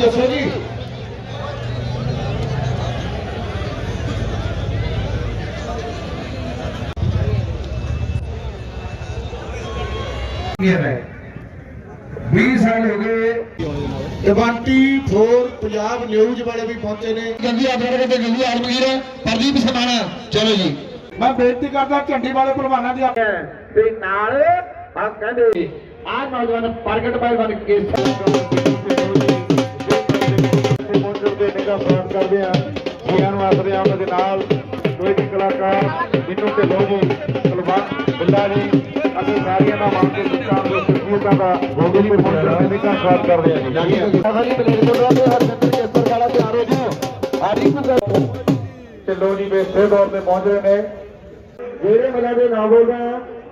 ਦੱਸੋ ਜੀ। ਇਹ ਹੈ 20 ਸਾਲ ਹੋ ਗਏ 24 ਪੰਜਾਬ ਨਿਊਜ਼ ਵਾਲੇ ਵੀ ਪਹੁੰਚੇ ਨੇ। ਗੰਦੀ ਆਦਰੜ ਤੇ ਗੰਦੀ ਆਲਮਗੀਰ ਪ੍ਰਦੀਪ ਸਮਾਣਾ। ਚਲੋ ਜੀ। ਮੈਂ ਬੇਨਤੀ ਕਰਦਾ ਝੰਡੀ ਵਾਲੇ ਪਹਿਲਵਾਨਾਂ ਦੀ ਤੇ ਨਾਲ ਆ ਕਹਿੰਦੇ ਆ ਨੌਜਵਾਨ ਪ੍ਰਗਟ ਪਹਿਲਵਾਨ ਕੇ ਕਰਦੇ ਆ ਜੀਆਂ ਨੂੰ ਆਸਰੇ ਆ ਉਹਨਾਂ ਦੇ ਨਾਲ ਕੋਈ ਵੀ ਕਲਾਕਾਰ ਜਿੰਨੂੰ ਤੇ ਲੋਜੀ ਪਹਿਲਵਾਨ ਬਿੱਲਾ ਜੀ ਅਤੇ ਸਾਰੀਆਂ ਦਾ ਮੰਨ ਕੇ ਦੁਕਾਨ ਦੇ ਸਹਿਯੋਗਾਂ ਦਾ ਗੋਗੀ ਤੇ ਪਹੁੰਚਣ ਦੇ ਨਿਗਾਹ ਪ੍ਰਾਪਤ ਕਰਦੇ ਆ ਜੀ ਸਾਰੀ ਬਲੇਡ ਕੋਲ ਦੇ ਹਰਜਿੰਦਰ ਕੇਸਰ ਵਾਲਾ ਤਿਆਰ ਹੋ ਜੀ ਹਰੀ ਤੇ ਲੋਜੀ ਬੇਸੇ ਦੌਰ ਤੇ ਪਹੁੰਚ ਰਹੇ ਨੇ ਜਿਹੜੇ ਮੇਲਾ ਦੇ ਨਾਮ ਬੋਲਦਾ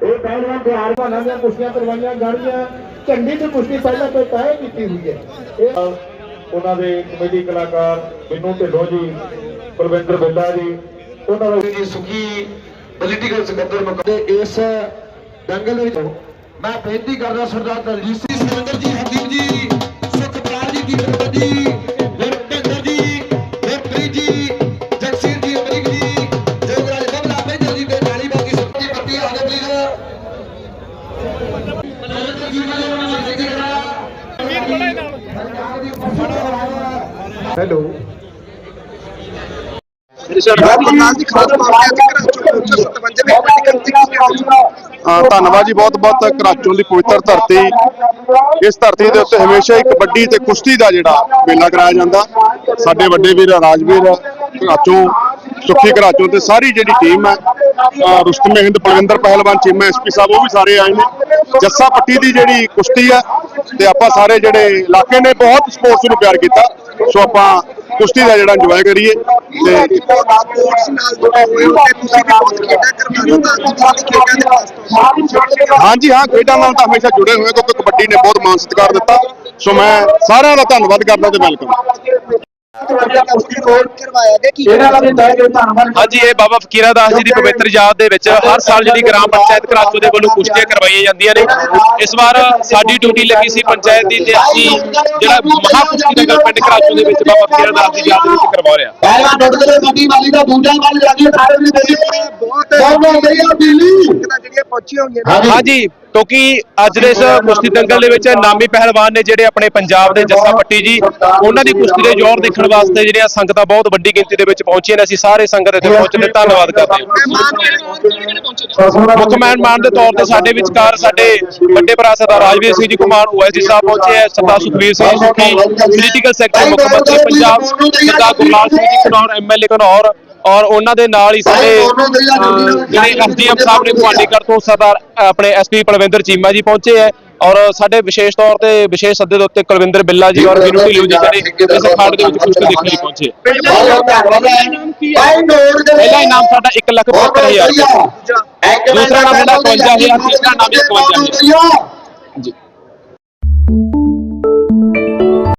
ਇਹ ਪਹਿਲਵਾਨ ਤਿਆਰ ਭਾਨਾਂ ਦੀਆਂ ਕੁਸ਼ਤੀਆਂ ਕਰਵਾਈਆਂ ਜਾਣੀਆਂ ਝੰਡੀ ਦੀ ਕੁਸ਼ਤੀ ਪਹਿਲਾਂ ਤੋਂ ਤੈਅ ਕੀਤੀ ਹੋਈ ਹੈ ਇਹ ਉਹਨਾਂ ਦੇ ਕਮੇਟੀ ਕਲਾਕਾਰ ਬਿੰਨੂ ਢਿੱਲੋਂ ਜੀ ਕੁਲਵਿੰਦਰ ਬਿੱਲਾ ਜੀ ਉਹਨਾਂ ਦਾ ਜੀ ਸੁਖੀ ਪੋਲੀਟੀਕਲ ਸਕੱਤਰ ਮੁਕਦੇ ਇਸ ਦੰਗਲ ਦੇ ਵਿੱਚ ਮੈਂ ਬੇਨਤੀ ਕਰਦਾ ਸਰਦਾਰ ਦਲਜੀਤ ਸਿੰਘ ਸਿਕੰਦਰ ਜੀ ਹਰਦੀਪ ਜੀ ਸੁਖਪਾਲ ਜੀ ਦੀਪਕ ਜੀ ਜੀ ਗੁਰਪ੍ਰੀਤ ਜੀ ਜਗਸੀਰ ਜੀ ਅਮਰੀਕ ਜੀ ਜੋਗਰਾਜ ਬਬਲਾ ਬੈਂਦਰ ਜੀ ਤੇ ਨਾਲੀ। ਹੈਲੋ। ਧੰਨਵਾਦ ਜੀ ਬਹੁਤ ਬਹੁਤ ਕਰਾਚੋਂ ਦੀ ਪਵਿੱਤਰ ਧਰਤੀ। ਇਸ ਧਰਤੀ ਦੇ ਉੱਤੇ ਹਮੇਸ਼ਾ ਹੀ ਕਬੱਡੀ ਤੇ ਕੁਸ਼ਤੀ ਦਾ ਜਿਹੜਾ ਮੇਲਾ ਕਰਾਇਆ ਜਾਂਦਾ। ਸਾਡੇ ਵੱਡੇ ਵੀਰ ਰਾਜਵੀਰ ਕਰਾਚੋਂ ਸੁੱਖੀ ਕਰਾਚੋਂ ਤੇ ਸਾਰੀ ਜਿਹੜੀ ਟੀਮ ਹੈ ਰੁਸਤਮ ਹਿੰਦ ਬਲਵਿੰਦਰ ਪਹਿਲਵਾਨ ਚੀਮਾ ਐਸਪੀ ਸਾਹਿਬ ਉਹ ਵੀ ਸਾਰੇ ਆਏ ਨੇ। ਜੱਸਾ ਪੱਟੀ ਦੀ ਜਿਹੜੀ ਕੁਸ਼ਤੀ ਹੈ ਤੇ ਆਪਾਂ ਸਾਰੇ ਜਿਹੜੇ ਇਲਾਕੇ ਨੇ ਬਹੁਤ ਸਪੋਰਟਸ ਨੂੰ ਪਿਆਰ ਕੀਤਾ। ਸੋ ਆਪਾਂ ਕੁਸ਼ਤੀ ਦਾ ਜਿਹੜਾ ਇੰਜੋਏ ਕਰੀਏ ਤੇ ਹਾਂਜੀ, ਹਾਂ, ਖੇਡਾਂ ਨਾਲ ਤਾਂ ਹਮੇਸ਼ਾ ਜੁੜੇ ਹੋਏ ਕਿਉਂਕਿ ਕਬੱਡੀ ਨੇ ਬਹੁਤ ਮਾਣ ਸਤਿਕਾਰ ਦਿੱਤਾ। ਸੋ ਮੈਂ ਸਾਰਿਆਂ ਦਾ ਧੰਨਵਾਦ ਕਰਦਾ ਤੇ ਵੈਲਕਮ ਇਹਨਾਂ ਦਾ ਵੀ ਤਹਿ ਦਿਲ ਧੰਨਵਾਦ। ਹਾਂਜੀ ਇਹ ਬਾਬਾ ਫਕੀਰਾ ਦਾਸ ਜੀ ਦੀ ਪਵਿੱਤਰ ਯਾਦ ਦੇ ਵਿੱਚ ਹਰ ਸਾਲ ਜਿਹੜੀ ਗ੍ਰਾਮ ਪੰਚਾਇਤ ਕਰਾਚੋ ਦੇ ਵੱਲੋਂ ਕੁਸ਼ਤੀਆਂ ਕਰਵਾਈਆਂ ਜਾਂਦੀਆਂ ਨੇ। ਇਸ ਵਾਰ ਸਾਡੀ ਡਿਊਟੀ ਲੱਗੀ ਸੀ ਪੰਚਾਇਤ ਦੀ ਤੇ ਅਸੀਂ ਜਿਹੜਾ ਮਹਾ ਕੁਸ਼ਤੀ ਨਗਰ ਪਿੰਡ ਕਰਾਚੋ ਦੇ ਵਿੱਚ ਬਾਬਾ ਫਕੀਰਾ ਦਾਸ ਦੀ ਯਾਦ ਦੇ ਵਿੱਚ ਕਰਵਾ ਰਿਹਾ। ਪਹਿਲਵਾਨ ਟੁੱਟ ਗਏ ਸਾਡੀ ਵਾਲੀ ਦਾ ਬੂਟਾ ਵਾਲੀ ਲੱਗੀ ਸਾਰੇ ਦੀ ਬੋਲੀ ਬਹੁਤ ਬਹੁਤ ਵਧੀਆ ਬਿੱਲੀ ਹਾਂਜੀ। ਕਿਉਂਕਿ ਅੱਜ ਦੇ ਇਸ ਕੁਸ਼ਤੀ ਦੰਗਲ ਦੇ ਵਿੱਚ ਨਾਮੀ ਪਹਿਲਵਾਨ ਨੇ ਜਿਹੜੇ ਆਪਣੇ ਪੰਜਾਬ ਦੇ ਜੱਸਾ ਪੱਟੀ ਜੀ, ਉਹਨਾਂ ਦੀ ਕੁਸ਼ਤੀ ਦੇ ਜ਼ੋਰ ਦੇਖਣ ਵਾਸਤੇ ਜਿਹੜੀਆਂ ਸੰਗਤਾਂ ਬਹੁਤ ਵੱਡੀ ਗਿਣਤੀ ਦੇ ਵਿੱਚ ਪਹੁੰਚੀਆਂ ਨੇ, ਅਸੀਂ ਸਾਰੇ ਸੰਗਤ ਇੱਥੇ ਪਹੁੰਚਣ ਦੇ ਧੰਨਵਾਦ ਕਰਦੇ ਹਾਂ। ਮੁੱਖ ਮਹਿਮਾਨ ਦੇ ਤੌਰ ਤੇ ਸਾਡੇ ਵਿਚਕਾਰ ਸਾਡੇ ਵੱਡੇ ਭਰਾ ਸਰਦਾਰ ਰਾਜਵੀਰ ਸਿੰਘ ਜੀ ਕੁਮਾਰ ਓਐਸਡੀ ਸਾਹਿਬ ਪਹੁੰਚੇ ਹੈ ਸਰਦਾਰ ਸੁਖਵੀਰ ਸਿੰਘ ਸੁੱਖੀ ਪੋਲੀਟੀਕਲ ਸੈਕਟਰੀ ਮੁੱਖ ਮੰਤਰੀ, ਪੰਜਾਬ ਸਰਦਾਰ ਗੁਰਲਾਲ ਸਿੰਘ ਜੀ ਘਨੌਰ ਐਮਐਲਏ ਕਨੌਰ ਔਰ ਉਹਨਾਂ ਦੇ ਨਾਲ ਹੀ ਸਾਡੇ ਜਿਹੜੇ ਐਸਡੀਐਮ ਸਾਹਿਬ ਨੇ ਕੁਆਂਡੀਗੜ੍ਹ ਤੋਂ ਸਰਦਾਰ ਆਪਣੇ ਐਸਪੀ ਪਲਵਿੰਦਰ ਚੀਮਾ ਜੀ ਪਹੁੰਚੇ ਹੈ। ਔਰ ਸਾਡੇ ਵਿਸ਼ੇਸ਼ ਤੌਰ ਤੇ ਵਿਸ਼ੇਸ਼ ਸੱਦੇ ਦੇ ਉੱਤੇ ਕੁਲਵਿੰਦਰ ਬਿੱਲਾ ਜੀ ਔਰ ਵਿਨੂ ਢਿੱਲੋਂ ਜੀ ਜਿਹੜੇ ਇਸ ਅਖਾੜੇ ਦੇ ਵਿੱਚ ਕੁਸ਼ਤੀ ਦੇਖਣ ਲਈ ਪਹੁੰਚੇ। ਪਹਿਲਾ ਇਨਾਮ ਸਾਡਾ 1 ਲੱਖ 75000 ਦੂਸਰਾ ਨਾਮ ਸਾਡਾ 55000 ਤੀਸਰਾ ਨਾਮ 51000 ਜੀ